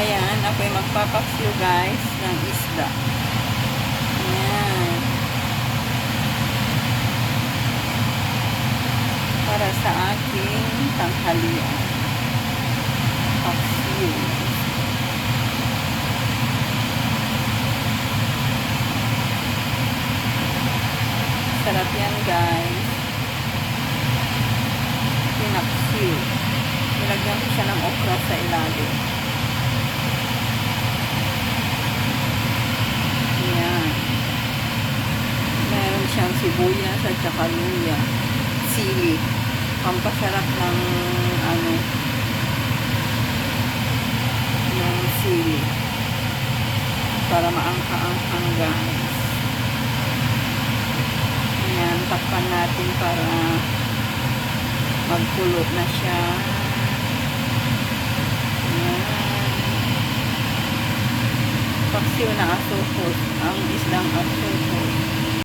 Ayan, ako'y magpapaksiw guys ng isda. Ayan. Para sa aking tanghalian. Paksiw. Sarap yan guys. Pinaksiw. Nilagyan ko siya ng okra sa ilalim. Sibuyas at saka luya. Sili. Pampasarap ng ano ng sili. Para maangka-angkang guys. Ayan, takpan natin para magkulo na siya. Paksiw na asukos. Ang islang asukos.